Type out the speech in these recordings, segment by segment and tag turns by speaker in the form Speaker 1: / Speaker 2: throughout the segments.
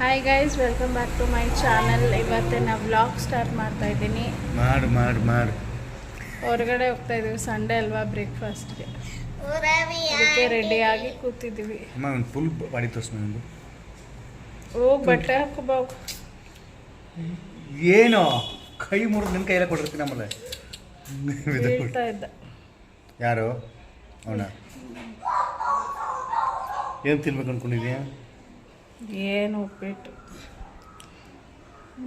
Speaker 1: Hi guys welcome back to my channel ನಾವು vlog start ಮಾಡ್ತಾ ಇದ್ದೀನಿ.
Speaker 2: ಮಾಡು ಮಾಡು ಮಾಡು.
Speaker 1: ಹೊರಗಡೆ ಹೋಗ್ತಾ ಇದೀವಿ ಸಂಡೇ ಅಲ್ವಾ ಬ್ರೇಕ್ಫಾಸ್ಟ್ಗೆ ಅದಕ್ಕೆ ರೆಡಿಯಾಗಿ ಕೂತಿದ್ದೀವಿ
Speaker 2: ಅಮ್ಮ ಒಂದು ಫುಲ್ ಬಾಡಿ ತೋರಿಸ್
Speaker 1: ಓ ಬಟ್ಟೆ ಹಾಕೋಬಾ.
Speaker 2: ಏನು? ಕೈ ಮುರಿದು ನಿನ್ನ ಕೈಯಲ್ಲಿ ಕೊಟ್ಟಿರ್ತೀನಿ ಆಮೇಲೆ.
Speaker 1: ಹೇಳ್ತಾ ಇದ್ದ.
Speaker 2: ಯಾರು? ಅವನ? ಏನು ತಿನ್ಬೇಕು ಅನ್ಕೊಂಡಿದ್ಯಾ?
Speaker 1: ಏನು ಉಪ್ಪಿಟ್ಟು?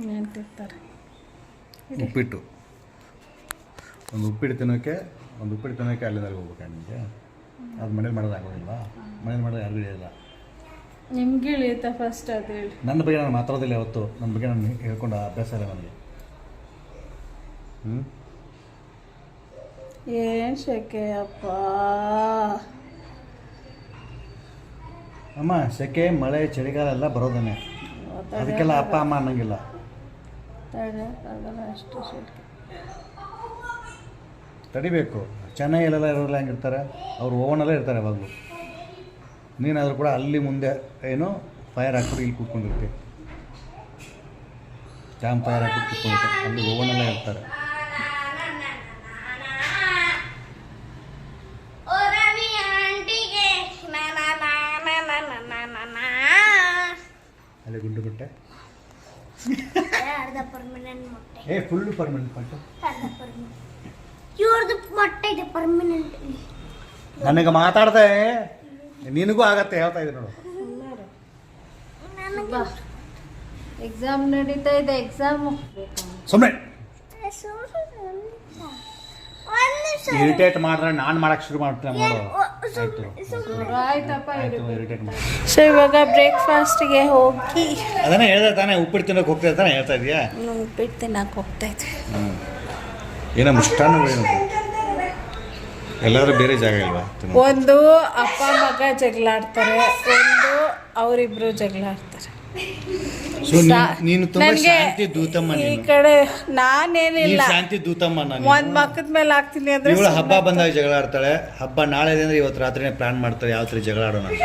Speaker 1: ಏನು ತಿಂತಾರೆ?
Speaker 2: ಉಪ್ಪಿಟ್ಟು. ಒಂದು ಉಪ್ಪಿಟ್ಟು ತಿನ್ನೋಕ್ಕೆ ಒಂದು ಉಪ್ಪಿಟ್ಟು ತಿನ್ನೋಕ್ಕೆ ಅಲ್ಲಿಂದ ಹೋಗ್ಬೇಕಾ ನಿಮಗೆ? ಅದು ಮನೇಲಿ ಮಾಡೋದು ಆಗೋದಿಲ್ಲ ಮನೇಲಿ ಮಾಡೋದು ಯಾರಿಗೂ ಇಲ್ಲ
Speaker 1: ನಿಮ್ಗೆ ಇಳಿಯುತ್ತಾ ಫಸ್ಟ್ ಅದು ಹೇಳಿ.
Speaker 2: ನನ್ನ ಬಗ್ಗೆ ನಾನು ಮಾತಾಡೋದಿಲ್ಲ ಯಾವತ್ತು. ನನ್ನ ಬಗ್ಗೆ ನಾನು ಹೇಳ್ಕೊಂಡು ಅಭ್ಯಾಸ ಇಲ್ಲ ನನಗೆ. ಹ್ಞೂ
Speaker 1: ಏನು ಶೆಕೆ ಅಪ್ಪ?
Speaker 2: ಅಮ್ಮ ಸೆಕೆ ಮಳೆ ಚಳಿಗಾಲ ಎಲ್ಲ ಬರೋದನ್ನೇ ಅದಕ್ಕೆಲ್ಲ ಅಪ್ಪ ಅಮ್ಮ ಅನ್ನಂಗಿಲ್ಲ.
Speaker 1: ತಡಿಬೇಕು ಅಷ್ಟು ಶೆಕೆ
Speaker 2: ತಡಿಬೇಕು. ಚೆನ್ನೈಯಲ್ಲೆಲ್ಲ ಇರೋರೆಲ್ಲ ಹೆಂಗಿರ್ತಾರೆ ಅವ್ರು ಓವನಲ್ಲೇ ಇರ್ತಾರೆ ಯಾವಾಗಲೂ. ನೀನಾದರೂ ಕೂಡ ಅಲ್ಲಿ ಮುಂದೆ ಏನು ಫೈರ್ ಹಾಕ್ಬಿಟ್ಟು ಇಲ್ಲಿ ಕೂತ್ಕೊಂಡಿರ್ತೀವಿ ಕ್ಯಾಂಪ್ ಫೈರ್ ಹಾಕ್ಬಿಟ್ಟು ಕೂತ್ಕೊಂಡಿರ್ತಾರೆ ಅಲ್ಲಿ ಓವನಲ್ಲೇ ಇರ್ತಾರೆ. ಗುಂಡು ಬಿಟ್ಟೆ
Speaker 3: ಅರ್ಧ ಪರ್ಮನೆಂಟ್ ಮೊಟ್ಟೆ.
Speaker 2: ಏ ಫುಲ್ ಪರ್ಮನೆಂಟ್ ಪಂಟು
Speaker 3: ಅರ್ಧ ಪರ್ಮನೆಂಟ್ ಇವ್ರದ್ದು ಮೊಟ್ಟೆ ಇದೆ ಪರ್ಮನೆಂಟ್
Speaker 2: ನನಗೆ ಮಾತಾಡ್ದೆ. ನಿನಗೂ ಆಗತ್ತೆ ಹೇಳ್ತಾ ಇದ್ದೀನಿ ನೋಡು.
Speaker 3: ನನಗೆ
Speaker 1: ಎಕ್ಸಾಮ್ ನಡೀತಾ ಇದೆ ಎಕ್ಸಾಮ್
Speaker 2: ಸುಮ್ಮನೆ ಇರಿಟೇಟ್ ಮಾಡ್ರೆ ನಾನು ಮಾಡಕ್ಕೆ ಶುರು ಮಾಡ್ತೀನಿ ನೋಡು.
Speaker 1: ಸೊ ಇವಾಗ ಬ್ರೇಕ್ಫಾಸ್ಟ್ಗೆ ಹೋಗಿ.
Speaker 2: ಅದನ್ನ ಹೇಳ್ದೆ ತಾನೇ ಉಪ್ಪಿಟ್ಟು ತಿನ್ನೋಕೆ ಹೋಗ್ತಾ ತಾನೇ ಹೇಳ್ತಾ ಇದೀಯಾ?
Speaker 1: ಉಪ್ಪಿಟ್ಟು ತಿನ್ನಕ್ಕೆ ಹೋಗ್ತಾ ಇದ್ವಿ
Speaker 2: ಏನೋ ಮುಷ್ಟಾನ್ನಗಳೇನು ಎಲ್ಲರೂ ಬೇರೆ ಜಾಗ ಇಲ್ವಾ
Speaker 1: ಒಂದು ಅಪ್ಪ ಮಗ ಜಗಳಾಡ್ತಾರೆ ಒಂದು ಅವರಿಬ್ರು ಜಗಳಾಡ್ತಾರೆ
Speaker 2: ಸೊ ನೀನ್- ನೀನು ತುಂಬಾ
Speaker 1: ನನ್ಗೆ
Speaker 2: ಶಾಂತಿ ದೂತಮ್ಮ
Speaker 1: ಈ
Speaker 2: ನೀನು.
Speaker 1: ಕಡೆ
Speaker 2: ನೀನು
Speaker 1: ನಾನೇನಿಲ್ಲ
Speaker 2: ಶಾಂತಿ ದೂತಮ್ಮ ನಾನು
Speaker 1: ಒಂದ್ ಮಕ್ಕದ ಮೇಲೆ ಹಾಕ್ತೀನಿ ಅಂದ್ರೆ
Speaker 2: ಇವಳು ಹಬ್ಬ ಬಂದಾಗ ಜಗಳ ಆಡ್ತಾಳೆ. ಹಬ್ಬ ನಾಳೆ ಇದೆ ಅಂದ್ರೆ ಇವತ್ತು ರಾತ್ರಿನೇ ಪ್ಲಾನ್ ಮಾಡ್ತಾಳೆ ಯಾವ ತರ ಜಗಳ ಆಡೋಣ ಅಂತ.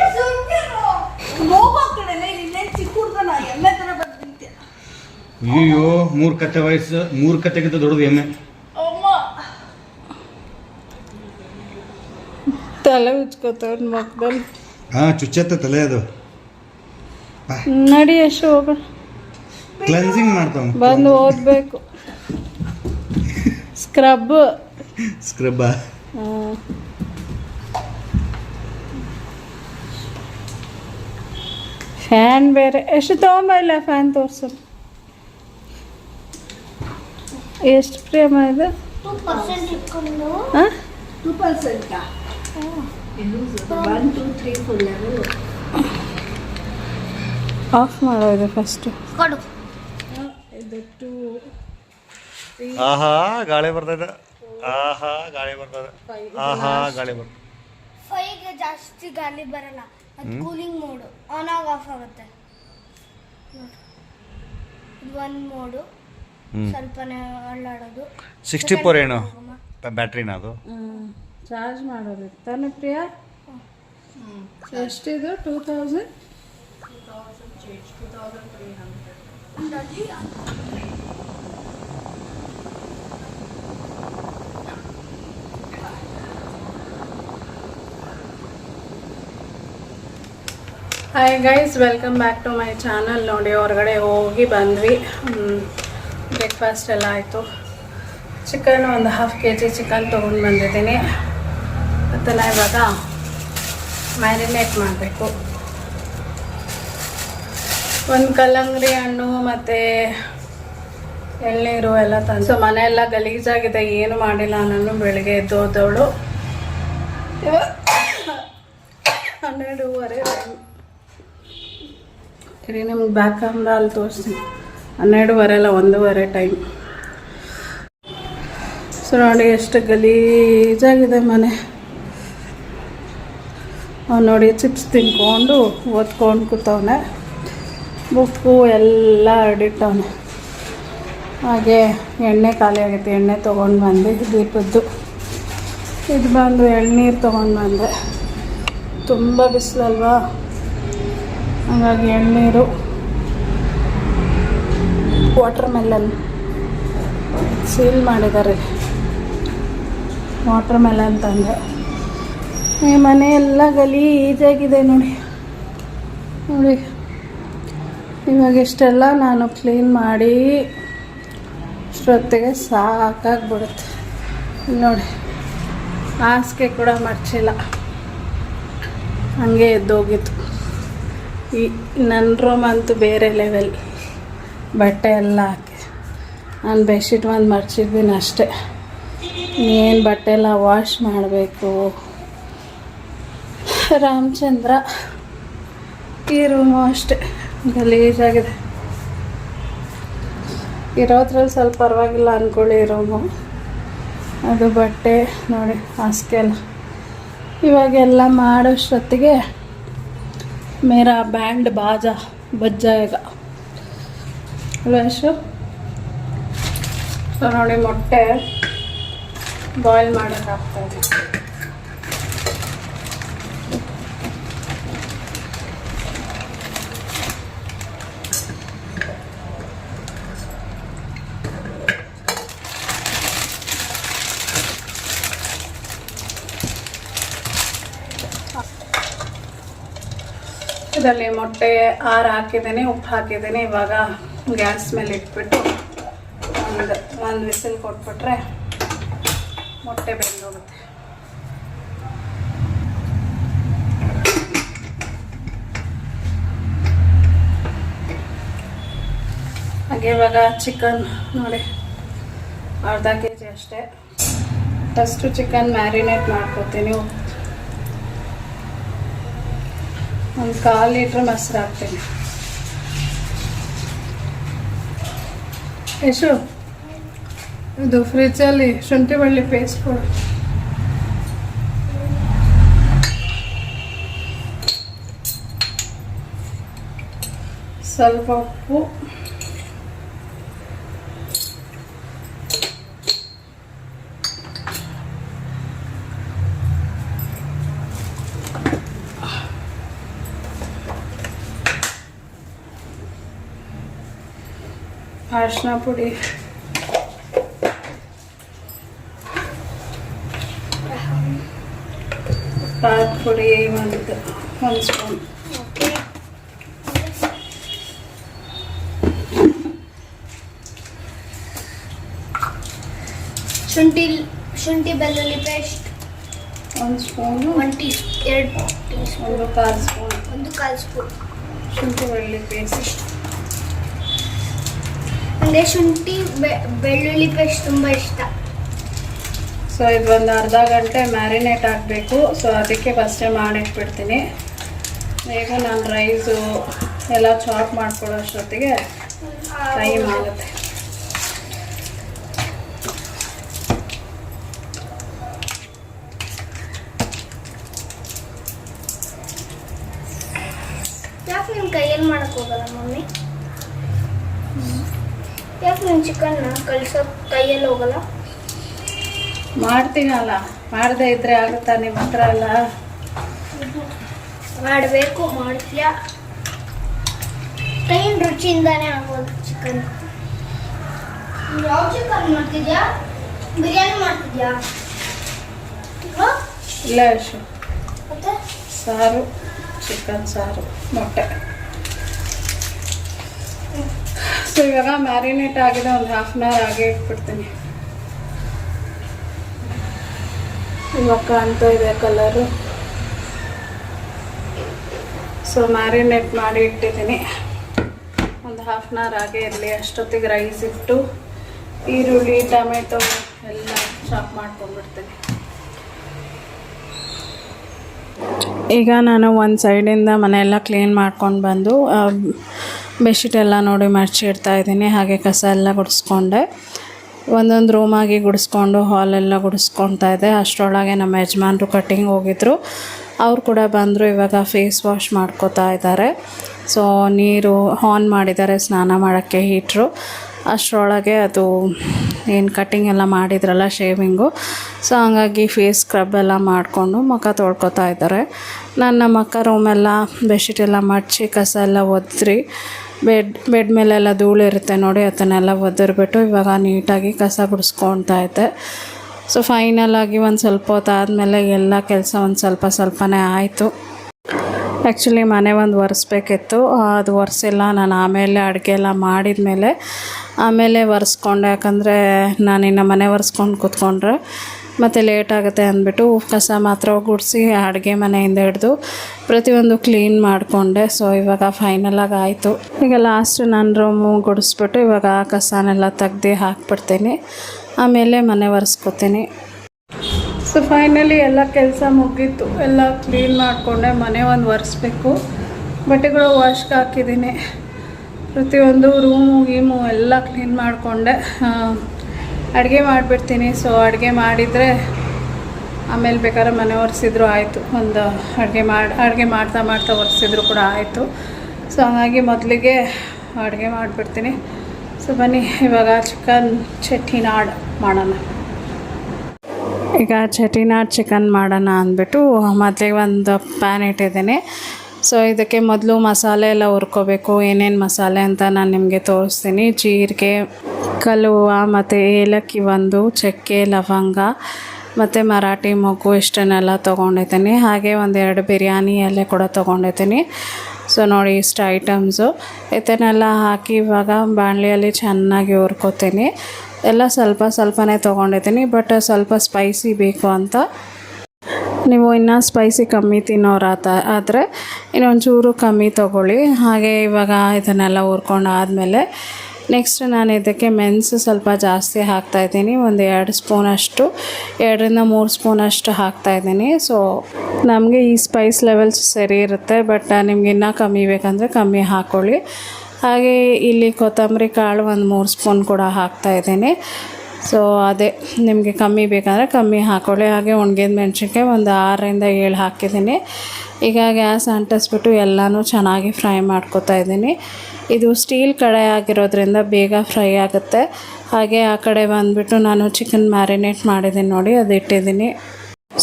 Speaker 2: ಅಯ್ಯೋ ಮೂರ್ ಕತೆ ವಯಸ್ಸು ಮೂರ್ ಕತೆಗಿಂತ ದೊಡ್ಡದು ಎಮ್ಮೆ.
Speaker 1: ತಲೆ ಉಚ್ಕೋತವ್ರ ಮಕ್ಕದಲ್ಲಿ
Speaker 2: ಹಾ ಚುಚ್ಚತ್ತ ತಲೆ ಅದು.
Speaker 1: ನಡಿ ಎಷ್ಟು ಹೋಗೋಣ
Speaker 2: ಕ್ಲೆನ್ಸಿಂಗ್ ಮಾಡ್ತಾವ
Speaker 1: ಬಂದು ಓದ್ಬೇಕು. ಸ್ಕ್ರಬ್
Speaker 2: ಸ್ಕ್ರಬ್
Speaker 1: ಫ್ಯಾನ್ ಬೇರೆ. ಎಷ್ಟು ತಗೊಂಬಲ್ಲ ಫ್ಯಾನ್ ತೋರ್ಸು. ಎಷ್ಟು ಪ್ರೇಮ ಇದು?
Speaker 3: ಟೂ ಪರ್ಸೆಂಟ್ ಇಟ್ಕೊಂಡು
Speaker 1: ಮಾಡೋ ಆಫ್ ಮಾಡೋದು ಫಸ್ಟು
Speaker 3: ಕೊಡು.
Speaker 1: ಇದು ಟೂ
Speaker 2: ಆಹಾ ಗಾಳಿ ಬರ್ತದೆ. ಆಹಾ ಗಾಳಿ ಬರ್ತದೆ. ಆಹಾ ಗಾಳಿ ಬರ್ತದೆ.
Speaker 3: ಫೈಗೆ ಜಾಸ್ತಿ ಗಾಳಿ ಬರಲ್ಲ. ಅದು ಕೂಲಿಂಗ್ ಮೋಡು ಆನ್ ಆಗಿ ಆಫ್ ಆಗುತ್ತೆ. ಒನ್ ಇದು ಒಂದು ಮೋಡು ಸ್ವಲ್ಪನೇ ಅಳ್ಳಾಡೋದು.
Speaker 2: ಸಿಕ್ಸ್ಟಿ ಫೋರ್ ಏನು? ಬ್ಯಾಟ್ರಿನ ಅದು?
Speaker 1: ಚಾರ್ಜ್ ಮಾಡೋದು. ತಾನೆ Priya? ಎಷ್ಟಿದು? Two thousand hi guys welcome back to my channel ನೋಡಿ ಹೊರಗಡೆ ಹೋಗಿ ಬಂದ್ವಿ. ಬ್ರೇಕ್ಫಾಸ್ಟ್ ಎಲ್ಲ ಆಯಿತು. ಚಿಕನ್ ಒಂದು ಹಾಫ್ ಕೆ ಜಿ ಚಿಕನ್ ತೊಗೊಂಡು ಬಂದಿದ್ದೀನಿ. ಅದನ್ನು ಇವಾಗ ಮ್ಯಾರಿನೇಟ್ ಮಾಡಬೇಕು. ಒಂದು ಕಲ್ಲಂಗಡಿ ಹಣ್ಣು ಮತ್ತು ಎಳ್ನೀರು ಎಲ್ಲ ತಂದು ಸೊ ಮನೆಯೆಲ್ಲ ಗಲೀಜಾಗಿದೆ, ಏನು ಮಾಡಿಲ್ಲ, ನಾನು ಬೆಳಿಗ್ಗೆ ಎದ್ದು ಹೋದವಳು. ಹನ್ನೆರಡುವರೆ. ಇರಿ, ನಿಮ್ಗೆ ಬ್ಯಾಕ್ ಕ್ಯಾಮ್ರಾ ಅಲ್ಲಿ ತೋರಿಸ್ತೀನಿ. ಹನ್ನೆರಡುವರೆ ಅಲ್ಲ, ಒಂದೂವರೆ ಟೈಮ್. ಸೊ ನೋಡಿ, ಎಷ್ಟು ಗಲೀಜಾಗಿದೆ ಮನೆ. ಅವ್ನು ನೋಡಿ, ಚಿಪ್ಸ್ ತಿನ್ಕೊಂಡು ಓದ್ಕೊಂಡು ಕೂತವನೆ. ಬುಕ್ಕು ಎಲ್ಲ ಹರಡಿಟ್ಟವನು ಹಾಗೆ ಎಣ್ಣೆ ಖಾಲಿ ಆಗೈತೆ, ಎಣ್ಣೆ ತೊಗೊಂಡು ಬಂದೆ ದೀಪದ್ದು. ಇದು ಬಂದು ಎಳ್ನೀರು ತೊಗೊಂಡು ಬಂದೆ. ತುಂಬ ಬಿಸಿಲಲ್ವಾ? ಹಾಗಾಗಿ ಎಳ್ನೀರು. ವಾಟರ್ ಮೆಲನ್ ಸೀಲ್ ಮಾಡಿದ್ದಾರೆ. ವಾಟರ್ ಮೆಲನ್ ತಂದೆ. ಈ ಮನೆ ಎಲ್ಲ ಗಲೀಜಾಗಿದೆ ನೋಡಿ. ನೋಡಿ. ಇವಾಗ ಇಷ್ಟೆಲ್ಲ ನಾನು ಕ್ಲೀನ್ ಮಾಡಿ ಇಷ್ಟೊತ್ತಿಗೆ ಸಾಕಾಗ್ಬಿಡುತ್ತೆ. ನೋಡಿ, ಹಾಸಿಗೆ ಕೂಡ ಮರ್ಚಿಲ್ಲ. ಹಂಗೆ ಎದ್ದೋಗಿತ್ತು. ಈ ನನ್ನ ರೂಮ್ ಅಂತೂ ಬೇರೆ ಲೆವೆಲ್ ಬಟ್ಟೆ ಎಲ್ಲ ಹಾಕಿ. ನಾನು ಬೆಡ್ಶೀಟ್ ಒಂದು ಮರ್ಚಿದ್ದೀನಿ ಅಷ್ಟೇ. ಏನು ಬಟ್ಟೆ ಎಲ್ಲ ವಾಶ್ ಮಾಡಬೇಕು? ರಾಮಚಂದ್ರ, ಈ ರೂಮು ಅಷ್ಟೇ. ಗಲೀಜಾಗಿದೆ ಇರೋದ್ರಲ್ಲಿ ಸ್ವಲ್ಪ ಪರವಾಗಿಲ್ಲ ಅಂದ್ಕೊಳ್ಳಿ ಈ ಅದು ಬಟ್ಟೆ ನೋಡಿ ಹಾಸಿಗೆ ಎಲ್ಲ ಇವಾಗೆಲ್ಲ ಮಾಡೋಷ್ಟೊತ್ತಿಗೆ ಮೇರಾ ಬ್ಯಾಂಡ್ ಬಾಜ, ಬಜ್ಜ ಈಗ. ಯಶು? ಸೊ ನೋಡಿ ಮೊಟ್ಟೆ ಬಾಯ್ಲ್ ಮಾಡೋಕೆ ಇದರಲ್ಲಿ ಮೊಟ್ಟೆ ಆರು ಹಾಕಿದ್ದೀನಿ, ಉಪ್ಪು ಹಾಕಿದ್ದೀನಿ. ಇವಾಗ ಗ್ಯಾಸ್ ಮೇಲೆ ಇಟ್ಬಿಟ್ಟು ಒಂದು ಒಂದು ವಿಸಿಲ್ ಕೊಟ್ಬಿಟ್ರೆ ಮೊಟ್ಟೆ ಬೆಂದೋಗುತ್ತೆ. ಹಾಗೆ ಇವಾಗ ಚಿಕನ್ ನೋಡಿ, ಅರ್ಧ ಕೆ ಜಿ ಅಷ್ಟೇ. ಫಸ್ಟು ಚಿಕನ್ ಮ್ಯಾರಿನೇಟ್ ಮಾಡ್ಕೊತೀನಿ. ಒಂದು ಕಾಲು ಲೀಟ್ರ್ ಮೊಸರು ಹಾಕ್ತೀನಿ. ಯಶು ಇದು ಫ್ರಿಜ್ಜಲ್ಲಿ ಶುಂಠಿ ಬೆಳ್ಳಿ ಪೇಸ್ಟ್ ಕೊಡು. ಸ್ವಲ್ಪ ಉಪ್ಪು ಅರಿಶಿನ ಪುಡಿ ಖಾರದ ಪುಡಿ ಒಂದು ಒಂದು ಸ್ಪೂನ್
Speaker 3: ಓಕೆ ಶುಂಠಿ ಶುಂಠಿ ಬೆಳ್ಳುಳ್ಳಿ ಪೇಸ್ಟ್
Speaker 1: ಒಂದು ಸ್ಪೂನು
Speaker 3: ಒನ್ ಟೀ ಎರಡು ಟೀ ಸ್ಪೂನ್
Speaker 1: ಒಂದು ಕಾಲು ಸ್ಪೂನ್
Speaker 3: ಒಂದು ಕಾಲು ಸ್ಪೂನ್
Speaker 1: ಶುಂಠಿ ಬೆಳ್ಳುಳ್ಳಿ ಪೇಸ್ಟ್
Speaker 3: ನನಗೆ ಶುಂಠಿ ಬೆ- ಬೆಳ್ಳುಳ್ಳಿ ಪೇಸ್ಟ್ ತುಂಬ ಇಷ್ಟ.
Speaker 1: ಸೊ ಇದು ಒಂದು ಅರ್ಧ ಗಂಟೆ ಮ್ಯಾರಿನೇಟ್ ಆಗಬೇಕು. ಸೊ ಅದಕ್ಕೆ ಫಸ್ಟೇ ಮಾಡಿಟ್ಬಿಡ್ತೀನಿ. ಈಗ ನಾನು ರೈಸು ಎಲ್ಲ ಚಾಪ್ ಮಾಡ್ಕೊಳ್ಳೋ ಅಷ್ಟೊತ್ತಿಗೆ ಟೈಮ್ ಆಗುತ್ತೆ
Speaker 3: ಯಾಕೆ ನಿಮ್ಮ ಕೈಯಲ್ಲಿ ಮಾಡಕ್ ಹೋಗಲ್ಲ ಮಮ್ಮಿ ನಿಮ್ಮ ಚಿಕನ್ನ ಕಳ್ಸೋಕ್ ಕೈಯಲ್ಲಿ ಹೋಗಲ್ಲ.
Speaker 1: ಮಾಡ್ತೀನಲ್ಲ ಮಾಡದೇ ಇದ್ರೆ ಆಗುತ್ತಾ ನಿಮ್ಮ ಹತ್ರ ಅಲ್ಲ
Speaker 3: ಮಾಡಬೇಕು ಮಾಡ್ತೀಯ? ಟ್ರೈನ್ ರುಚಿಯಿಂದಾನೇ ಆಗೋದು ಚಿಕನ್. ಯಾವ ಚಿಕನ್ ಮಾಡ್ತಿದ್ಯಾ? ಬಿರಿಯಾನಿ ಮಾಡ್ತಿದ್ಯಾ?
Speaker 1: ಇಲ್ಲ ಯಶು. ಸಾರು ಚಿಕನ್ ಸಾರು ಮೊಟ್ಟೆ. ಸೊ ಇವಾಗ ಮ್ಯಾರಿನೇಟ್ ಆಗಿದೆ, ಒಂದು ಹಾಫ್ ಆನ್ ಅವರ್ ಹಾಗೆ ಇಟ್ಬಿಡ್ತೀನಿ. ಇವಾಗ ಕಾಣ್ತಾ ಇದೆ ಕಲರು ಸೊ ಮ್ಯಾರಿನೇಟ್ ಮಾಡಿ ಇಟ್ಟಿದ್ದೀನಿ. ಒಂದು ಹಾಫ್ ಆನ್ ಅವರ್ ಹಾಗೆ ಇರಲಿ. ಅಷ್ಟೊತ್ತಿಗೆ ರೈಸ್ ಇಟ್ಟು ಈರುಳ್ಳಿ, ಟೊಮೆಟೊ ಎಲ್ಲ ಚಾಪ್ ಮಾಡ್ಕೊಂಡ್ಬಿಡ್ತೀನಿ. ಈಗ ನಾನು ಒಂದು ಸೈಡಿಂದ ಮನೆಯೆಲ್ಲ ಕ್ಲೀನ್ ಮಾಡ್ಕೊಂಡು ಬಂದು ಬೆಡ್ಶೀಟ್ ಎಲ್ಲ ನೋಡಿ ಮಡಚಿ ಇಡ್ತಾ ಇದ್ದೀನಿ, ಹಾಗೆ ಕಸ ಎಲ್ಲ ಗುಡಿಸ್ಕೊಂಡೆ. ಒಂದೊಂದು ರೂಮಾಗಿ ಗುಡಿಸ್ಕೊಂಡು ಹಾಲೆಲ್ಲ ಗುಡಿಸ್ಕೊತಾ ಇದ್ದೆ ಅಷ್ಟರೊಳಗೆ ನಮ್ಮ ಯಜಮಾನ್ರು ಕಟ್ಟಿಂಗ್ ಹೋಗಿದ್ರು. ಅವ್ರು ಕೂಡ ಬಂದರು, ಇವಾಗ ಫೇಸ್ ವಾಶ್ ಮಾಡ್ಕೋತಾ ಇದ್ದಾರೆ. ಸೊ ನೀರು ಆನ್ ಮಾಡಿದ್ದಾರೆ, ಸ್ನಾನ ಮಾಡೋಕ್ಕೆ ಹೀಟ್ರು ಅಷ್ಟರೊಳಗೆ ಅದು ಏನು ಕಟ್ಟಿಂಗ್ ಎಲ್ಲ ಮಾಡಿದ್ರಲ್ಲ ಶೇವಿಂಗು ಸೊ ಹಂಗಾಗಿ ಫೇಸ್ ಸ್ಕ್ರಬ್ ಎಲ್ಲ ಮಾಡಿಕೊಂಡು ಮುಖ ತೊಳ್ಕೊತಾ ಇದ್ದಾರೆ. ನಾನು ನಮ್ಮ ಅಕ್ಕ ರೂಮೆಲ್ಲ ಬೆಡ್ಶೀಟ್ ಎಲ್ಲ ಮಡಚಿ ಕಸ ಎಲ್ಲ ಒದ್ರಿ. ಬೆಡ್ ಬೆಡ್ ಮೇಲೆಲ್ಲ ಧೂಳು ಇರುತ್ತೆ ನೋಡಿ, ಅದನ್ನೆಲ್ಲ ಒದರ್ಬಿಟ್ಟು ಇವಾಗ ನೀಟಾಗಿ ಕಸ ಗುಡಿಸ್ಕೊಳ್ತಾ ಇದ್ದೆ. ಸೊ ಫೈನಲ್ ಆಗಿ ಒಂದು ಸ್ವಲ್ಪ ಹೊತ್ತಾದಮೇಲೆ ಎಲ್ಲ ಕೆಲಸ ಒಂದು ಸ್ವಲ್ಪ ಸ್ವಲ್ಪನೇ ಆಯಿತು. ಆ್ಯಕ್ಚುಲಿ ಮನೆ ಒಂದು ಒರೆಸ್ಬೇಕಿತ್ತು. ಅದು ಒರೆಸಿಲ್ಲ, ನಾನು ಆಮೇಲೆ ಅಡುಗೆ ಎಲ್ಲ ಮಾಡಿದ ಮೇಲೆ ಆಮೇಲೆ ಒರೆಸ್ಕೊಂಡೆ. ಯಾಕಂದರೆ ನಾನಿನ್ನು ಮನೆ ಒರೆಸ್ಕೊಂಡು ಕೂತ್ಕೊಂಡ್ರೆ ಮತ್ತು ಲೇಟ್ ಆಗುತ್ತೆ ಅಂದ್ಬಿಟ್ಟು ಕಸ ಮಾತ್ರ ಗುಡಿಸಿ ಅಡುಗೆ ಮನೆಯಿಂದ ಹಿಡಿದು ಪ್ರತಿಯೊಂದು ಕ್ಲೀನ್ ಮಾಡಿಕೊಂಡೆ. ಸೊ ಇವಾಗ ಫೈನಲಾಗಿ ಆಯಿತು. ಈಗ ಲಾಸ್ಟ್ ನನ್ನ ರೂಮು ಗುಡಿಸ್ಬಿಟ್ಟು ಇವಾಗ ಆ ಕಸನೆಲ್ಲ ತೆಗ್ದು ಹಾಕ್ಬಿಡ್ತೀನಿ. ಆಮೇಲೆ ಮನೆ ಒರೆಸ್ಕೊತೀನಿ. ಸೊ ಫೈನಲಿ ಎಲ್ಲ ಕೆಲಸ ಮುಗೀತು. ಎಲ್ಲ ಕ್ಲೀನ್ ಮಾಡಿಕೊಂಡೆ. ಮನೆ ಒಂದು ಒರೆಸ್ಬೇಕು. ಬಟ್ಟೆಗಳು ವಾಶ್ಗೆ ಹಾಕಿದ್ದೀನಿ. ಪ್ರತಿಯೊಂದು ರೂಮು ಗೀಮು ಎಲ್ಲ ಕ್ಲೀನ್ ಮಾಡಿಕೊಂಡೆ. ಅಡುಗೆ ಮಾಡಿಬಿಡ್ತೀನಿ. ಸೊ ಅಡುಗೆ ಮಾಡಿದರೆ ಆಮೇಲೆ ಬೇಕಾದ್ರೆ ಮನೆ ಒರೆಸಿದ್ರು ಆಯಿತು. ಒಂದು ಅಡುಗೆ ಮಾಡಿ, ಅಡುಗೆ ಮಾಡ್ತಾ ಮಾಡ್ತಾ ಒರೆಸಿದ್ರು ಕೂಡ ಆಯಿತು. ಸೊ ಹಾಗಾಗಿ ಮೊದಲಿಗೆ ಅಡುಗೆ ಮಾಡಿಬಿಡ್ತೀನಿ. ಸೊ ಬನ್ನಿ, ಇವಾಗ ಚಿಕನ್ ಚಟ್ನಿನಾಡ್ ಮಾಡೋಣ. ಈಗ ಚೆಟಿನಾಡ್ ಚಿಕನ್ ಮಾಡೋಣ ಅಂದ್ಬಿಟ್ಟು ಮೊದಲಿಗೆ ಒಂದು ಪ್ಯಾನ್ ಇಟ್ಟಿದ್ದೀನಿ. ಸೊ ಇದಕ್ಕೆ ಮೊದಲು ಮಸಾಲೆ ಎಲ್ಲ ಹುರ್ಕೋಬೇಕು. ಏನೇನು ಮಸಾಲೆ ಅಂತ ನಾನು ನಿಮಗೆ ತೋರಿಸ್ತೀನಿ. ಜೀರಿಗೆ ಕಲುವ, ಮತ್ತು ಏಲಕ್ಕಿ ಒಂದು ಚಕ್ಕೆ, ಲವಂಗ, ಮತ್ತು ಮರಾಠಿ ಮೊಗ್ಗು ಇಷ್ಟನ್ನೆಲ್ಲ ತೊಗೊಂಡಿದ್ದೀನಿ. ಹಾಗೆ ಒಂದೆರಡು ಬಿರಿಯಾನಿ ಎಲೆ ಕೂಡ ತೊಗೊಂಡಿದ್ದೀನಿ. ಸೊ ನೋಡಿ ಇಷ್ಟು ಐಟಮ್ಸು ಇದನ್ನೆಲ್ಲ ಹಾಕಿ ಇವಾಗ ಬಾಣಲಿಯಲ್ಲಿ ಚೆನ್ನಾಗಿ ಹುರ್ಕೋತೀನಿ. ಎಲ್ಲ ಸ್ವಲ್ಪ ಸ್ವಲ್ಪನೇ ತೊಗೊಂಡಿದ್ದೀನಿ ಬಟ್ ಸ್ವಲ್ಪ ಸ್ಪೈಸಿ ಬೇಕು ಅಂತ. ನೀವು ಇನ್ನೂ ಸ್ಪೈಸಿ ಕಮ್ಮಿ ತಿನ್ನೋರಾತ ಆದರೆ ಇನ್ನೊಂಚೂರು ಕಮ್ಮಿ ತೊಗೊಳ್ಳಿ. ಹಾಗೆ ಇವಾಗ ಇದನ್ನೆಲ್ಲ ಹುರ್ಕೊಂಡು ಆದಮೇಲೆ ನೆಕ್ಸ್ಟ್ ನಾನು ಇದಕ್ಕೆ ಮೆಣಸು ಸ್ವಲ್ಪ ಜಾಸ್ತಿ ಹಾಕ್ತಾಯಿದ್ದೀನಿ ಒಂದು ಎರಡು ಸ್ಪೂನಷ್ಟು ಎರಡರಿಂದ ಮೂರು ಸ್ಪೂನಷ್ಟು ಹಾಕ್ತಾಯಿದ್ದೀನಿ ಸೊ ನಮಗೆ ಈ ಸ್ಪೈಸ್ ಲೆವೆಲ್ಸ್ ಸರಿ ಇರುತ್ತೆ ಬಟ್ ನಿಮ್ಗೆ ಇನ್ನೂ ಕಮ್ಮಿ ಬೇಕಂದರೆ ಕಮ್ಮಿ ಹಾಕ್ಕೊಳ್ಳಿ ಹಾಗೆ ಇಲ್ಲಿ ಕೊತ್ತಂಬರಿ ಕಾಳು ಒಂದು ಮೂರು ಸ್ಪೂನ್ ಕೂಡ ಹಾಕ್ತಾಯಿದ್ದೀನಿ ಸೊ ಅದೇ ನಿಮಗೆ ಕಮ್ಮಿ ಬೇಕಂದರೆ ಕಮ್ಮಿ ಹಾಕ್ಕೊಳ್ಳಿ ಹಾಗೆ ಒಣಗಿದ ಮೆಣಸಿನ್ಕಾಯಿ ಒಂದು ಆರರಿಂದ ಏಳು ಹಾಕಿದ್ದೀನಿ. ಈಗ ಗ್ಯಾಸ್ ಅಂಟಿಸ್ಬಿಟ್ಟು ಎಲ್ಲನೂ ಚೆನ್ನಾಗಿ ಫ್ರೈ ಮಾಡ್ಕೊತಾ ಇದ್ದೀನಿ. ಇದು ಸ್ಟೀಲ್ ಕಡಾಯಿ ಆಗಿರೋದ್ರಿಂದ ಬೇಗ ಫ್ರೈ ಆಗುತ್ತೆ. ಹಾಗೆ ಆ ಕಡೆ ಬಂದುಬಿಟ್ಟು ನಾನು ಚಿಕನ್ ಮ್ಯಾರಿನೇಟ್ ಮಾಡಿದ್ದೀನಿ ನೋಡಿ, ಅದು ಇಟ್ಟಿದ್ದೀನಿ.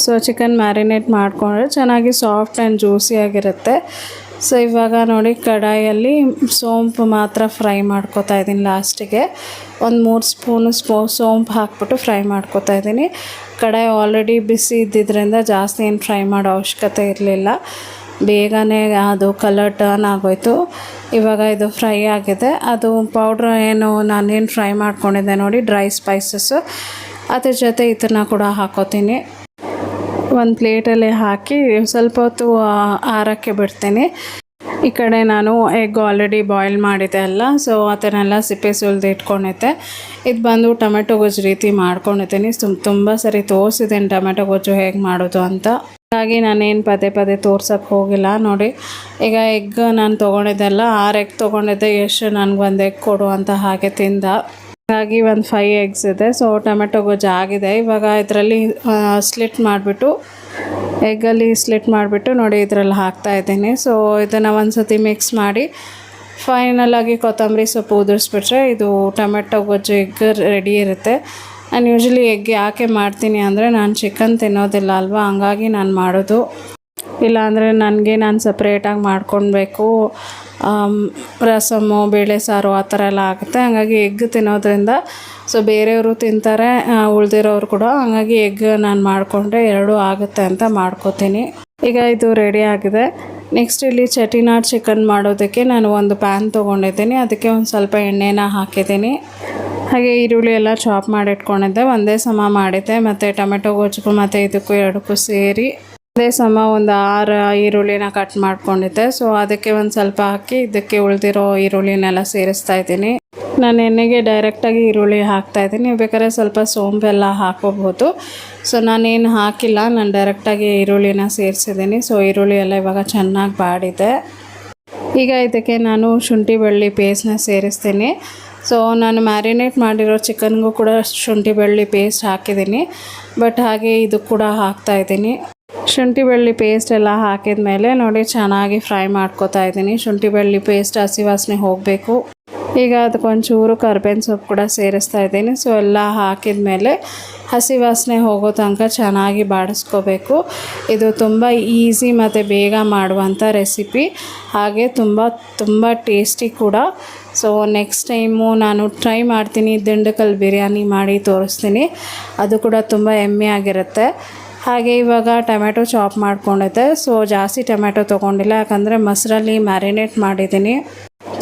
Speaker 1: ಸೊ ಚಿಕನ್ ಮ್ಯಾರಿನೇಟ್ ಮಾಡಿಕೊಂಡ್ರೆ ಚೆನ್ನಾಗಿ ಸಾಫ್ಟ್ ಆ್ಯಂಡ್ ಜ್ಯೂಸಿಯಾಗಿರುತ್ತೆ ಸೊ ಇವಾಗ ನೋಡಿ, ಕಡಾಯಲ್ಲಿ ಸೋಂಪು ಮಾತ್ರ ಫ್ರೈ ಮಾಡ್ಕೋತಾ ಇದ್ದೀನಿ ಲಾಸ್ಟಿಗೆ. ಒಂದು ಮೂರು ಸ್ಪೂನು ಸ್ಪೋ, ಸೋಂಪು ಹಾಕ್ಬಿಟ್ಟು ಫ್ರೈ ಮಾಡ್ಕೊತಾ ಇದ್ದೀನಿ. ಕಡಾಯಿ ಆಲ್ರೆಡಿ ಬಿಸಿ ಇದ್ದಿದ್ದರಿಂದ ಜಾಸ್ತಿ ಏನು ಫ್ರೈ ಮಾಡೋ ಅವಶ್ಯಕತೆ ಇರಲಿಲ್ಲ. ಬೇಗನೆ ಅದು ಕಲರ್ ಟರ್ನ್ ಆಗೋಯ್ತು. ಇವಾಗ ಇದು ಫ್ರೈ ಆಗಿದೆ. ಅದು ಪೌಡ್ರ್ ಏನು ನಾನೇನು ಫ್ರೈ ಮಾಡ್ಕೊಂಡಿದ್ದೆ ನೋಡಿ ಡ್ರೈ ಸ್ಪೈಸಸ್ಸು ಅದ್ರ ಜೊತೆ ಇದನ್ನು ಕೂಡ ಹಾಕೋತೀನಿ. ಒಂದು ಪ್ಲೇಟಲ್ಲಿ ಹಾಕಿ ಸ್ವಲ್ಪ ಹೊತ್ತು ಆರಕ್ಕೆ ಬಿಡ್ತೀನಿ. ಈ ಕಡೆ ನಾನು ಎಗ್ ಆಲ್ರೆಡಿ ಬಾಯ್ಲ್ ಮಾಡಿದ್ದೆ ಅಲ್ಲ ಸೊ ಅದನ್ನೆಲ್ಲ ಸಿಪ್ಪೆ ಸುಲಿದು ಇಟ್ಕೊಂಡಿದ್ದೆ. ಇದು ಬಂದು ಟೊಮೆಟೊ ಗೊಜ್ಜು ರೀತಿ ಮಾಡ್ಕೊಂಡಿದ್ದೀನಿ. ತುಂಬ ಸರಿ ತೋರಿಸಿದ್ದೀನಿ ಟೊಮೆಟೊ ಗೊಜ್ಜು ಹೇಗೆ ಮಾಡೋದು ಅಂತ. ಹಾಗಾಗಿ ನಾನೇನು ಪದೇ ಪದೇ ತೋರ್ಸೋಕ್ಕೆ ಹೋಗಿಲ್ಲ. ನೋಡಿ, ಈಗ ಎಗ್ ನಾನು ತೊಗೊಂಡಿದ್ದೆಲ್ಲ, ಆರು ಎಗ್ ತೊಗೊಂಡಿದ್ದೆ. ಎಷ್ಟು ನನಗೊಂದು ಎಗ್ ಕೊಡು ಅಂತ ಹಾಗೆ ತಿಂದ. ಹಾಗಾಗಿ ಒಂದು ಫೈ ಎಗ್ಸ್ ಇದೆ. ಸೊ ಟೊಮೆಟೊ ಗೊಜ್ಜು ಆಗಿದೆ. ಇವಾಗ ಇದರಲ್ಲಿ ಸ್ಲಿಟ್ ಮಾಡಿಬಿಟ್ಟು ಎಗ್ಗಲ್ಲಿ ಸ್ಲಿಟ್ ಮಾಡಿಬಿಟ್ಟು ನೋಡಿ ಇದರಲ್ಲಿ ಹಾಕ್ತಾ ಇದ್ದೀನಿ. ಸೊ ಇದನ್ನು ಒಂದು ಸತಿ ಮಿಕ್ಸ್ ಮಾಡಿ ಫೈನಲ್ ಆಗಿ ಕೊತ್ತಂಬರಿ ಸೊಪ್ಪು ಉದುರಿಸ್ಬಿಟ್ರೆ ಇದು ಟೊಮೆಟೊ ಗೊಜ್ಜು ಎಗ್ ರೆಡಿ ಇರುತ್ತೆ. ನಾನು ಯೂಶ್ವಲಿ ಎಗ್ ಯಾಕೆ ಮಾಡ್ತೀನಿ ಅಂದರೆ ನಾನು ಚಿಕನ್ ತಿನ್ನೋದಿಲ್ಲ ಅಲ್ವಾ? ಹಂಗಾಗಿ ನಾನು ಮಾಡೋದು. ಇಲ್ಲಾಂದರೆ ನನಗೆ ನಾನು ಸಪ್ರೇಟಾಗಿ ಮಾಡ್ಕೊಳ್ಬೇಕು. ರಸಮು ಬೇಳೆ ಸಾರು ಆ ಥರ ಎಲ್ಲ ಆಗುತ್ತೆ. ಹಾಗಾಗಿ ಎಗ್ ತಿನ್ನೋದ್ರಿಂದ ಸೊ ಬೇರೆಯವರು ತಿಂತಾರೆ ಉಳಿದಿರೋರು ಕೂಡ. ಹಾಗಾಗಿ ಎಗ್ ನಾನು ಮಾಡಿಕೊಂಡ್ರೆ ಎರಡೂ ಆಗುತ್ತೆ ಅಂತ ಮಾಡ್ಕೋತೀನಿ. ಈಗ ಇದು ರೆಡಿ ಆಗಿದೆ. ನೆಕ್ಸ್ಟ್ ಇಲ್ಲಿ ಚಟಿನಾರ್ ಚಿಕನ್ ಮಾಡೋದಕ್ಕೆ ನಾನು ಒಂದು ಪ್ಯಾನ್ ತೊಗೊಂಡಿದ್ದೀನಿ. ಅದಕ್ಕೆ ಒಂದು ಸ್ವಲ್ಪ ಎಣ್ಣೆನ ಹಾಕಿದ್ದೀನಿ. ಹಾಗೆ ಈರುಳ್ಳಿ ಎಲ್ಲ ಚಾಪ್ ಮಾಡಿಟ್ಕೊಂಡಿದ್ದೆ ಒಂದೇ ಸಮ ಮಾಡಿದ್ದೆ. ಮತ್ತು ಟೊಮೆಟೊ ಗೊಜ್ಜು ಮತ್ತು ಇದಕ್ಕೂ ಎರಡಕ್ಕೂ ಸೇರಿ ಅದೇ ಸಮ ಒಂದು ಆರು ಈರುಳ್ಳಿನ ಕಟ್ ಮಾಡ್ಕೊಂಡಿದ್ದೆ. ಸೊ ಅದಕ್ಕೆ ಒಂದು ಸ್ವಲ್ಪ ಹಾಕಿ ಇದಕ್ಕೆ ಉಳಿದಿರೋ ಈರುಳ್ಳಿನೆಲ್ಲ ಸೇರಿಸ್ತಾ ಇದ್ದೀನಿ. ನಾನು ಎಣ್ಣೆಗೆ ಡೈರೆಕ್ಟಾಗಿ ಈರುಳ್ಳಿ ಹಾಕ್ತಾ ಇದ್ದೀನಿ. ಬೇಕಾದ್ರೆ ಸ್ವಲ್ಪ ಸೋಂಬೆಲ್ಲ ಹಾಕೋಬೋದು ಸೊ ನಾನೇನು ಹಾಕಿಲ್ಲ. ನಾನು ಡೈರೆಕ್ಟಾಗಿ ಈರುಳ್ಳಿನ ಸೇರಿಸಿದ್ದೀನಿ. ಸೊ ಈರುಳ್ಳಿ ಎಲ್ಲ ಇವಾಗ ಚೆನ್ನಾಗಿ ಬಾಡಿದೆ. ಈಗ ಇದಕ್ಕೆ ನಾನು ಶುಂಠಿ, ಬೆಳ್ಳಿ ಪೇಸ್ಟ್ನ ಸೇರಿಸ್ತೀನಿ. ಸೊ ನಾನು ಮ್ಯಾರಿನೇಟ್ ಮಾಡಿರೋ ಚಿಕನ್ಗೂ ಕೂಡ ಶುಂಠಿ ಬೆಳ್ಳಿ ಪೇಸ್ಟ್ ಹಾಕಿದ್ದೀನಿ. ಬಟ್ ಹಾಗೆ ಇದು ಕೂಡ ಹಾಕ್ತಾ ಇದ್ದೀನಿ. ಶುಂಠಿ ಬೆಳ್ಳಿ ಪೇಸ್ಟ್ ಎಲ್ಲ ಹಾಕಿದ ಮೇಲೆ ನೋಡಿ ಚೆನ್ನಾಗಿ ಫ್ರೈ ಮಾಡ್ಕೋತಾ ಇದ್ದೀನಿ. ಶುಂಠಿ ಬೆಳ್ಳಿ ಪೇಸ್ಟ್ ಹಸಿ ವಾಸನೆ ಹೋಗಬೇಕು. ಈಗ ಅದಕ್ಕೊಂಚೂರು ಕರ್ಬೇವಿನ ಸೊಪ್ಪು ಕೂಡ ಸೇರಿಸ್ತಾ ಇದ್ದೀನಿ. ಸೊ ಎಲ್ಲ ಹಾಕಿದ ಮೇಲೆ ಹಸಿ ವಾಸನೆ ಹೋಗೋ ತನಕ ಚೆನ್ನಾಗಿ ಬಾಡಿಸ್ಕೋಬೇಕು. ಇದು ತುಂಬ ಈಸಿ ಮತ್ತು ಬೇಗ ಮಾಡುವಂಥ ರೆಸಿಪಿ ಹಾಗೆ ತುಂಬ ತುಂಬ ಟೇಸ್ಟಿ ಕೂಡ. ಸೊ ನೆಕ್ಸ್ಟ್ ಟೈಮು ನಾನು ಟ್ರೈ ಮಾಡ್ತೀನಿ ದಿಂಡಕಲ್ ಬಿರಿಯಾನಿ ಮಾಡಿ ತೋರಿಸ್ತೀನಿ. ಅದು ಕೂಡ ತುಂಬ ಎಮ್ಮೆ ಆಗಿರುತ್ತೆ. ಹಾಗೆ ಇವಾಗ ಟೊಮೆಟೊ ಚಾಪ್ ಮಾಡ್ಕೊಂಡೈತೆ ಸೊ ಜಾಸ್ತಿ ಟೊಮೆಟೊ ತೊಗೊಂಡಿಲ್ಲ. ಯಾಕಂದರೆ ಮೊಸರಲ್ಲಿ ಮ್ಯಾರಿನೇಟ್ ಮಾಡಿದ್ದೀನಿ.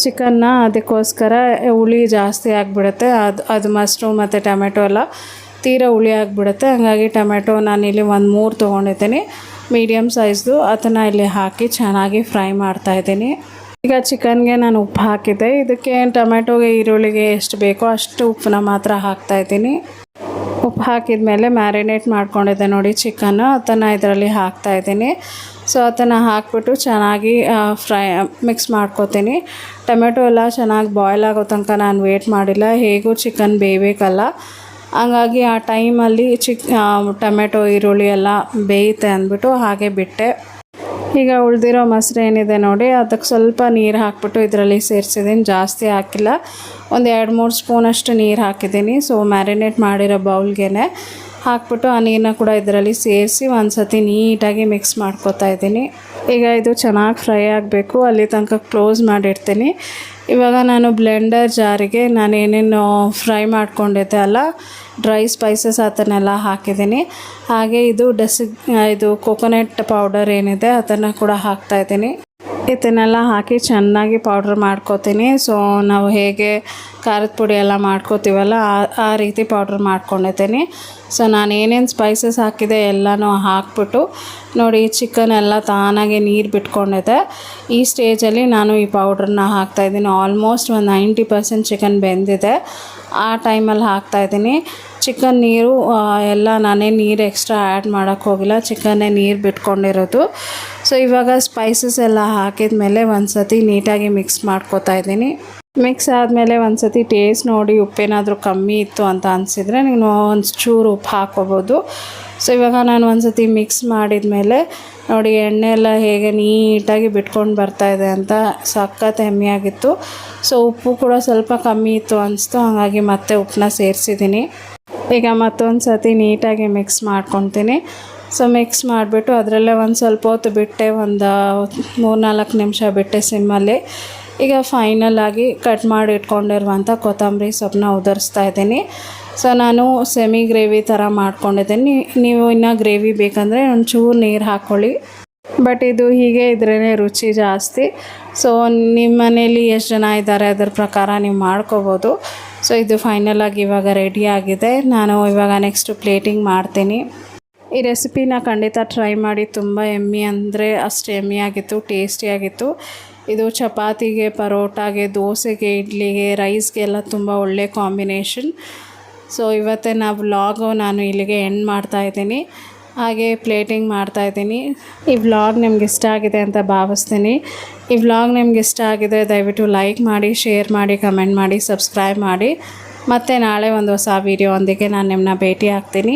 Speaker 1: ಚಿಕನ್ನ ಅದಕ್ಕೋಸ್ಕರ ಹುಳಿ ಜಾಸ್ತಿ ಆಗಿಬಿಡುತ್ತೆ. ಅದು ಅದು ಮಸ್ರು ಮತ್ತು ಟೊಮೆಟೊ ಎಲ್ಲ ತೀರ ಹುಳಿ ಆಗಿಬಿಡುತ್ತೆ. ಹಾಗಾಗಿ ಟೊಮೆಟೊ ನಾನಿಲ್ಲಿ ಒಂದು ಮೂರು ತೊಗೊಂಡಿದ್ದೀನಿ. ಮೀಡಿಯಮ್ ಸೈಜ್ದು ಅದನ್ನು ಇಲ್ಲಿ ಹಾಕಿ ಚೆನ್ನಾಗಿ ಫ್ರೈ ಮಾಡ್ತಾಯಿದ್ದೀನಿ ಈಗ ಚಿಕನ್ಗೆ ನಾನು ಉಪ್ಪು ಹಾಕಿದ್ದೆ. ಇದಕ್ಕೆ ಟೊಮೆಟೊಗೆ ಈರುಳ್ಳಿಗೆ ಎಷ್ಟು ಬೇಕೋ ಅಷ್ಟು ಉಪ್ಪನ್ನ ಮಾತ್ರ ಹಾಕ್ತಾಯಿದ್ದೀನಿ ಉಪ್ಪು ಹಾಕಿದ ಮೇಲೆ ಮ್ಯಾರಿನೇಟ್ ಮಾಡ್ಕೊಂಡಿದ್ದೆ ನೋಡಿ ಚಿಕನ್ನು. ಅದನ್ನು ಇದರಲ್ಲಿ ಹಾಕ್ತಾಯಿದ್ದೀನಿ ಸೊ, ಅದನ್ನು ಹಾಕ್ಬಿಟ್ಟು ಚೆನ್ನಾಗಿ ಫ್ರೈ, ಮಿಕ್ಸ್ ಮಾಡ್ಕೊತೀನಿ. ಟೊಮೆಟೊ ಎಲ್ಲ ಚೆನ್ನಾಗಿ ಬಾಯ್ಲ್ ಆಗೋ ತನಕ ನಾನು ವೇಟ್ ಮಾಡಿಲ್ಲ. ಹೇಗೂ ಚಿಕನ್ ಬೇಯಬೇಕಲ್ಲ. ಹಂಗಾಗಿ ಆ ಟೈಮಲ್ಲಿ ಚಿಕ್ ಟೊಮೆಟೊ ಈರುಳ್ಳಿ ಎಲ್ಲ ಬೇಯುತ್ತೆ ಅಂದ್ಬಿಟ್ಟು ಹಾಗೆ ಬಿಟ್ಟೆ. ಈಗ ಉಳಿದಿರೋ ಮೊಸರು ಏನಿದೆ ನೋಡಿ, ಅದಕ್ಕೆ ಸ್ವಲ್ಪ ನೀರು ಹಾಕ್ಬಿಟ್ಟು ಇದರಲ್ಲಿ ಸೇರಿಸಿದ್ದೀನಿ ಜಾಸ್ತಿ ಹಾಕಿಲ್ಲ. ಒಂದು ಎರಡು ಮೂರು ಸ್ಪೂನಷ್ಟು ನೀರು ಹಾಕಿದ್ದೀನಿ ಸೊ ಮ್ಯಾರಿನೇಟ್ ಮಾಡಿರೋ ಬೌಲ್ಗೆ ಹಾಕ್ಬಿಟ್ಟು ಆ ನೀರನ್ನ ಕೂಡ ಇದರಲ್ಲಿ ಸೇರಿಸಿ ಒಂದು ಸತಿ ನೀಟಾಗಿ ಮಿಕ್ಸ್ ಮಾಡ್ಕೊತಾ ಇದ್ದೀನಿ. ಈಗ ಇದು ಚೆನ್ನಾಗಿ ಫ್ರೈ ಆಗಬೇಕು. ಅಲ್ಲಿ ತನಕ ಕ್ಲೋಸ್ ಮಾಡಿರ್ತೀನಿ. ಇವಾಗ ನಾನು ಬ್ಲೆಂಡರ್ ಜಾರಿಗೆ ನಾನು ಏನೇನು ಫ್ರೈ ಮಾಡ್ಕೊಂಡಿದ್ದೆ ಅಲ್ಲ ಡ್ರೈ ಸ್ಪೈಸಸ್ ಅದನ್ನೆಲ್ಲ ಹಾಕಿದ್ದೀನಿ. ಹಾಗೆ ಇದು ಡೆಸಿ ಇದು ಕೊಕೊನೆಟ್ ಪೌಡರ್ ಏನಿದೆ ಅದನ್ನು ಕೂಡ ಹಾಕ್ತಾಯಿದ್ದೀನಿ ಇದನ್ನೆಲ್ಲ ಹಾಕಿ ಚೆನ್ನಾಗಿ ಪೌಡ್ರ್ ಮಾಡ್ಕೋತೀನಿ. ಸೊ ನಾವು ಹೇಗೆ ಖಾರದ ಪುಡಿ ಎಲ್ಲ ಮಾಡ್ಕೋತೀವಲ್ಲ, ಆ ಆ ರೀತಿ ಪೌಡ್ರ್ ಮಾಡ್ಕೊಂಡಿದ್ದೀನಿ. ಸೊ ನಾನು ಏನೇನು ಸ್ಪೈಸಸ್ ಹಾಕಿದೆ ಎಲ್ಲನೂ ಹಾಕ್ಬಿಟ್ಟು, ನೋಡಿ ಚಿಕನ್ ಎಲ್ಲ ತಾನಾಗೆ ನೀರು ಬಿಟ್ಕೊಂಡಿದೆ. ಈ ಸ್ಟೇಜಲ್ಲಿ ನಾನು ಈ ಪೌಡ್ರನ್ನ ಹಾಕ್ತಾಯಿದ್ದೀನಿ ಆಲ್ಮೋಸ್ಟ್ ಒಂದು ನೈಂಟಿ ಪರ್ಸೆಂಟ್ ಚಿಕನ್ ಬೆಂದಿದೆ. ಆ ಟೈಮಲ್ಲಿ ಹಾಕ್ತಾಯಿದ್ದೀನಿ ಚಿಕನ್ ನೀರು ಎಲ್ಲ ನಾನೇ ನೀರು ಎಕ್ಸ್ಟ್ರಾ ಆ್ಯಡ್ ಮಾಡೋಕ್ಕೋಗಿಲ್ಲ ಚಿಕನ್ನೇ ನೀರು ಬಿಟ್ಕೊಂಡಿರೋದು. ಸೊ ಇವಾಗ ಸ್ಪೈಸಸ್ ಎಲ್ಲ ಹಾಕಿದ ಮೇಲೆ ಒಂದು ಸತಿ ನೀಟಾಗಿ ಮಿಕ್ಸ್ ಮಾಡ್ಕೋತಾ ಇದ್ದೀನಿ. ಮಿಕ್ಸ್ ಆದಮೇಲೆ ಒಂದು ಸತಿ ಟೇಸ್ಟ್ ನೋಡಿ ಉಪ್ಪೇನಾದರೂ ಕಮ್ಮಿ ಇತ್ತು ಅಂತ ಅನಿಸಿದರೆ ನೀನು ಒಂದು ಚೂರು ಉಪ್ಪು ಹಾಕ್ಕೋಬೋದು. ಸೊ ಇವಾಗ ನಾನು ಒಂದು ಸತಿ ಮಿಕ್ಸ್ ಮಾಡಿದ ಮೇಲೆ ನೋಡಿ ಎಣ್ಣೆ ಎಲ್ಲ ಹೇಗೆ ನೀಟಾಗಿ ಬಿಟ್ಕೊಂಡು ಬರ್ತಾಯಿದೆ ಅಂತ ಸಖತ್ ಹೆಮ್ಮೆಯಾಗಿತ್ತು ಸೊ ಉಪ್ಪು ಕೂಡ ಸ್ವಲ್ಪ ಕಮ್ಮಿ ಇತ್ತು ಅನಿಸ್ತು, ಹಾಗಾಗಿ ಮತ್ತೆ ಉಪ್ಪನ್ನ ಸೇರಿಸಿದ್ದೀನಿ. ಈಗ ಮತ್ತೊಂದು ಸತಿ ನೀಟಾಗಿ ಮಿಕ್ಸ್ ಮಾಡ್ಕೊತೀನಿ. ಸೊ ಮಿಕ್ಸ್ ಮಾಡಿಬಿಟ್ಟು ಅದರಲ್ಲೇ ಒಂದು ಸ್ವಲ್ಪ ಹೊತ್ತು ಬಿಟ್ಟೆ, ಒಂದು ಮೂರ್ನಾಲ್ಕು ನಿಮಿಷ ಬಿಟ್ಟೆ ಸಿಮ್ಮಲ್ಲಿ. ಈಗ ಫೈನಲ್ ಆಗಿ ಕಟ್ ಮಾಡಿ ಇಟ್ಕೊಂಡಿರುವಂಥ ಕೊತ್ತಂಬರಿ ಸೊಪ್ಪನ್ನ ಉದುರಿಸ್ತಾ ಇದ್ದೀನಿ. ಸೊ ನಾನು ಸೆಮಿ ಗ್ರೇವಿ ಥರ ಮಾಡ್ಕೊಂಡಿದ್ದೀನಿ. ನೀವು ಇನ್ನು ಗ್ರೇವಿ ಬೇಕಂದರೆ ಒಂಚೂರು ನೀರು ಹಾಕ್ಕೊಳ್ಳಿ ಬಟ್ ಇದು ಹೀಗೆ ಇದ್ರೇ ರುಚಿ ಜಾಸ್ತಿ. ಸೊ ನಿಮ್ಮ ಮನೇಲಿ ಎಷ್ಟು ಜನ ಇದ್ದಾರೆ ಅದ್ರ ಪ್ರಕಾರ ನೀವು ಮಾಡ್ಕೋಬೋದು. ಸೊ ಇದು ಫೈನಲ್ ಆಗಿ ಇವಾಗ ರೆಡಿ ಆಗಿದೆ. ನಾನು ಇವಾಗ ನೆಕ್ಸ್ಟ್ ಪ್ಲೇಟಿಂಗ್ ಮಾಡ್ತೀನಿ. ಈ ರೆಸಿಪಿನ ಖಂಡಿತ ಟ್ರೈ ಮಾಡಿ ತುಂಬ ಎಮ್ಮಿ ಅಂದರೆ ಅಷ್ಟು ಎಮ್ಮಿ ಆಗಿತ್ತು ಟೇಸ್ಟಿಯಾಗಿತ್ತು ಇದು ಚಪಾತಿಗೆ, ಪರೋಟಾಗೆ, ದೋಸೆಗೆ, ಇಡ್ಲಿಗೆ ರೈಸ್ಗೆಲ್ಲ ತುಂಬ ಒಳ್ಳೆ ಕಾಂಬಿನೇಷನ್ ಸೊ ಇವತ್ತೇ ನಾವು ವ್ಲಾಗು ನಾನು ಇಲ್ಲಿಗೆ ಎಂಡ್ ಮಾಡ್ತಾ ಇದ್ದೀನಿ. ಹಾಗೆ ಪ್ಲೇಟಿಂಗ್ ಮಾಡ್ತಾ ಇದ್ದೀನಿ. ಈ ವ್ಲಾಗ್ ನಿಮ್ಗೆ ಇಷ್ಟ ಆಗಿದೆ ಅಂತ ಭಾವಿಸ್ತೀನಿ. ಈ ವ್ಲಾಗ್ ನಿಮ್ಗೆ ಇಷ್ಟ ಆಗಿದೆ, ದಯವಿಟ್ಟು ಲೈಕ್ ಮಾಡಿ ಶೇರ್ ಮಾಡಿ ಕಮೆಂಟ್ ಮಾಡಿ ಸಬ್ಸ್ಕ್ರೈಬ್ ಮಾಡಿ. ಮತ್ತು ನಾಳೆ ಒಂದು ಹೊಸ ವೀಡಿಯೋ ಒಂದಿಗೆ ನಾನು ನಿಮ್ಮನ್ನ ಭೇಟಿ ಆಗ್ತೀನಿ.